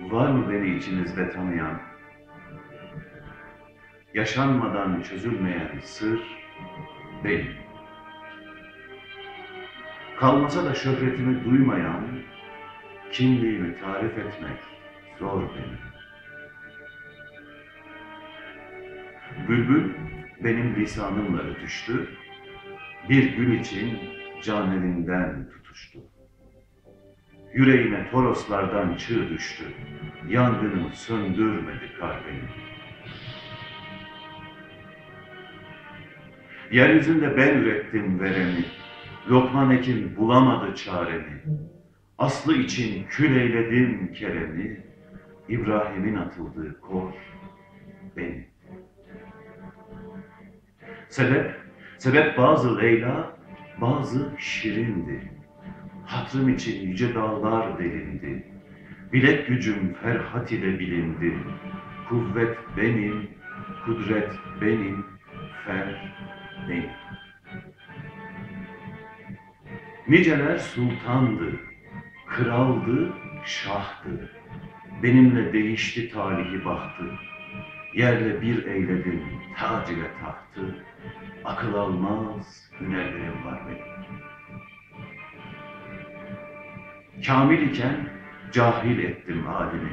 Var mı beni içinizde tanıyan? Yaşanmadan çözülmeyen sır benim. Kalmasa da şöhretimi duymayan, kimliğimi tarif etmek zor benim. Bülbül benim lisanımla ötüştü, bir gül için can evinden tutuştu. Yüreğime toroslardan çığ düştü, yangınımı söndürmedi kar benim. Yeryüzünde ben ürettim veremi, Lokman Hekim bulamadı çaremi. Aslı için kül eyledim İbrahim'in atıldığı kor benim. Sebep, sebep bazı Leyla, bazı Şirin'di. Hatrım için yüce dağlar delindi. Bilek gücüm ferhat ile bilindi. Kuvvet benim, kudret benim, fer benim. Niceler sultandı, kraldı, şahtı. Benimle değişti talihi bahtı. Yerle bir eyledim tac ile tahtı. Akıl almaz hünerlerim var benim. Kamil iken cahil ettim alimi.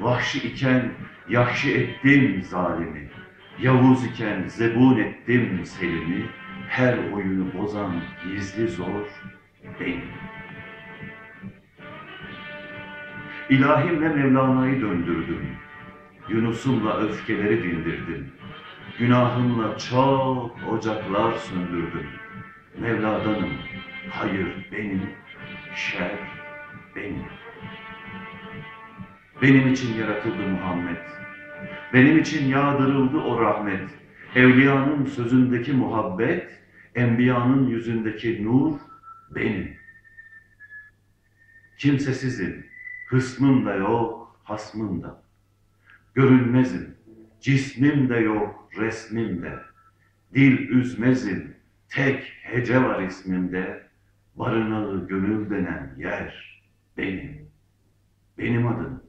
Vahşi iken yahşi ettim zalimi. Yavuz iken zebun ettim selimi. Her oyunu bozan gizli zor benim. İlahimle Mevlana'yı döndürdüm. Yunus'umla öfkeleri dindirdim. Günahımla çok ocaklar söndürdüm. Mevla'danım, hayır benim, şer benim. Benim için yaratıldı Muhammed. Benim için yağdırıldı o rahmet. Evliyanın sözündeki muhabbet, enbiyanın yüzündeki nur benim. Kimsesizim, hısmım da yok, hasmım da. Görünmezim, cismim de yok, resmim de. Dil üzmezim, tek hece var ismimde. Barınalı gönül denen yer benim. Benim adım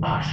аж